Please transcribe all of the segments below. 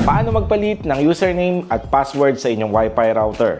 Paano magpalit ng username at password sa inyong Wi-Fi router?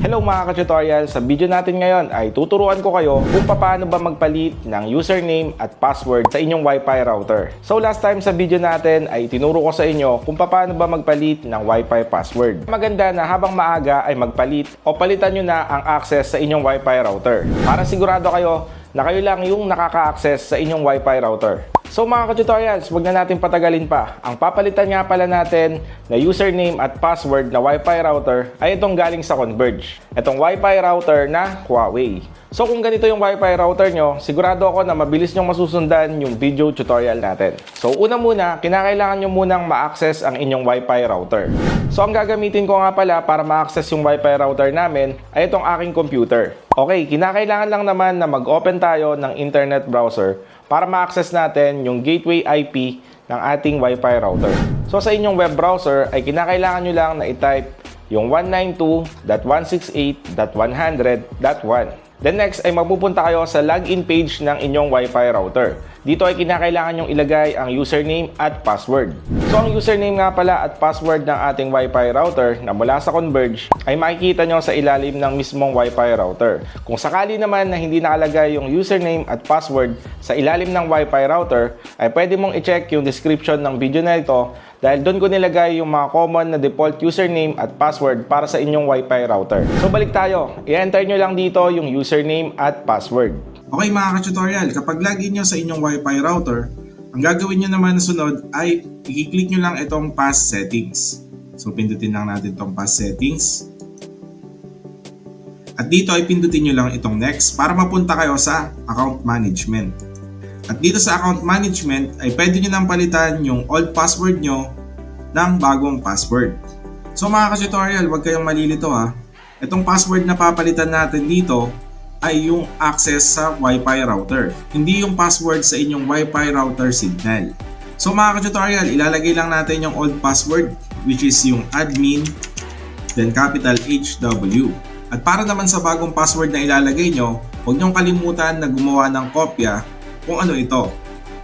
Hello mga ka-tutorial! Sa video natin ngayon ay tuturuan ko kayo kung paano ba magpalit ng username at password sa inyong Wi-Fi router. So last time sa video natin ay tinuro ko sa inyo kung paano ba magpalit ng Wi-Fi password. Maganda na habang maaga ay magpalit o palitan nyo na ang access sa inyong Wi-Fi router para sigurado kayo na kayo lang yung nakaka-access sa inyong Wi-Fi router. So mga ka-tutorials, wag na natin patagalin pa. Ang papalitan nga pala natin na username at password na Wi-Fi router ay itong galing sa Converge. Itong Wi-Fi router na Huawei. So kung ganito yung Wi-Fi router nyo, sigurado ako na mabilis nyong masusundan yung video tutorial natin. So una muna, kinakailangan nyo munang ma-access ang inyong Wi-Fi router. So ang gagamitin ko nga pala para ma-access yung Wi-Fi router namin ay itong aking computer. Okay, kinakailangan lang naman na mag-open tayo ng internet browser para ma-access natin yung gateway IP ng ating Wi-Fi router. So sa inyong web browser ay kinakailangan nyo lang na i-type yung 192.168.100.1. Then next ay magpupunta kayo sa login page ng inyong Wi-Fi router. Dito ay kinakailangan nyong ilagay ang username at password. So ang username nga pala at password ng ating Wi-Fi router na mula sa Converge ay makikita nyo sa ilalim ng mismong Wi-Fi router. Kung sakali naman na hindi nakalagay yung username at password sa ilalim ng Wi-Fi router, ay pwede mong i-check yung description ng video na ito dahil doon ko nilagay yung mga common na default username at password para sa inyong Wi-Fi router. So balik tayo, i-enter nyo lang dito yung username at password. Okay mga ka-tutorial, kapag login nyo sa inyong Wi-Fi router, ang gagawin nyo naman na sunod ay i-click nyo lang itong pass settings. So pindutin lang natin itong pass settings. At dito ay pindutin nyo lang itong next para mapunta kayo sa account management. At dito sa account management ay pwede nyo nang palitan yung old password nyo ng bagong password. So mga ka-tutorial, huwag kayong malilito ha. Itong password na papalitan natin dito ay yung access sa Wi-Fi router, hindi yung password sa inyong Wi-Fi router signal. So mga ka-tutorial, ilalagay lang natin yung old password which is yung admin then capital HW. At para naman sa bagong password na ilalagay nyo, huwag nyong kalimutan na gumawa ng kopya kung ano ito.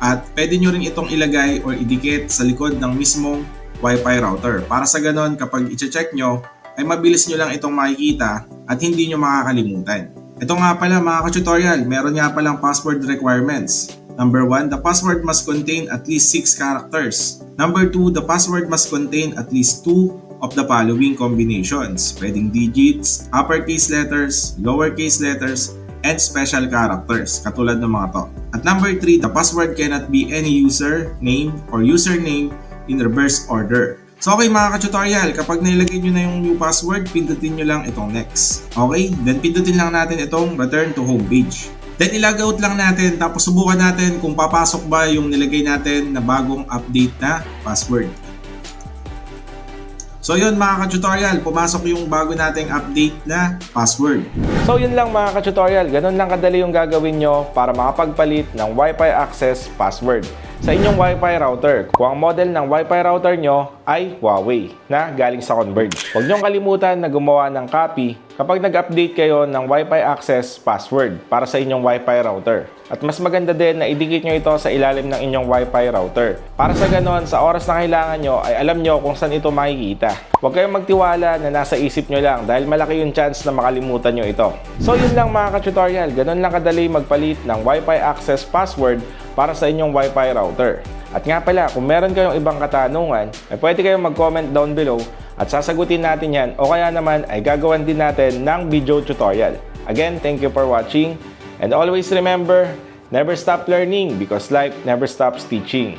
At pwede nyo rin itong ilagay or idikit sa likod ng mismong Wi-Fi router. Para sa ganon, kapag i-check nyo, ay mabilis nyo lang itong makikita at hindi nyo makakalimutan. Ito nga pala mga ka-tutorial, meron nga palang password requirements. Number 1, the password must contain at least 6 characters. Number 2, the password must contain at least 2 of the following combinations. Pwedeng digits, uppercase letters, lowercase letters, and special characters, katulad ng mga to. At number 3, the password cannot be any user, name, or username in reverse order. So okay mga ka-tutorial, kapag nailagay nyo na yung new password, pindutin nyo lang itong next. Okay, then pindutin lang natin itong return to home page. Then ilog out lang natin tapos subukan natin kung papasok ba yung nilagay natin na bagong update na password. So yun mga ka-tutorial, pumasok yung bago nating update na password. So yun lang mga ka-tutorial, ganun lang kadali yung gagawin nyo para makapagpalit ng Wi-Fi access password sa inyong Wi-Fi router. Kung ang model ng Wi-Fi router nyo ay Huawei na galing sa Converge. Huwag nyong kalimutan na gumawa ng copy kapag nag-update kayo ng Wi-Fi access password para sa inyong Wi-Fi router. At mas maganda din na idikit nyo ito sa ilalim ng inyong Wi-Fi router. Para sa ganon, sa oras na kailangan nyo ay alam nyo kung saan ito makikita. Huwag kayong magtiwala na nasa isip nyo lang dahil malaki yung chance na makalimutan nyo ito. So yun lang mga ka-tutorial, ganun lang kadali magpalit ng Wi-Fi access password para sa inyong Wi-Fi router. At nga pala, kung meron kayong ibang katanungan, ay pwede kayong mag-comment down below at sasagutin natin yan o kaya naman ay gagawan din natin ng video tutorial. Again, thank you for watching and always remember, never stop learning because life never stops teaching.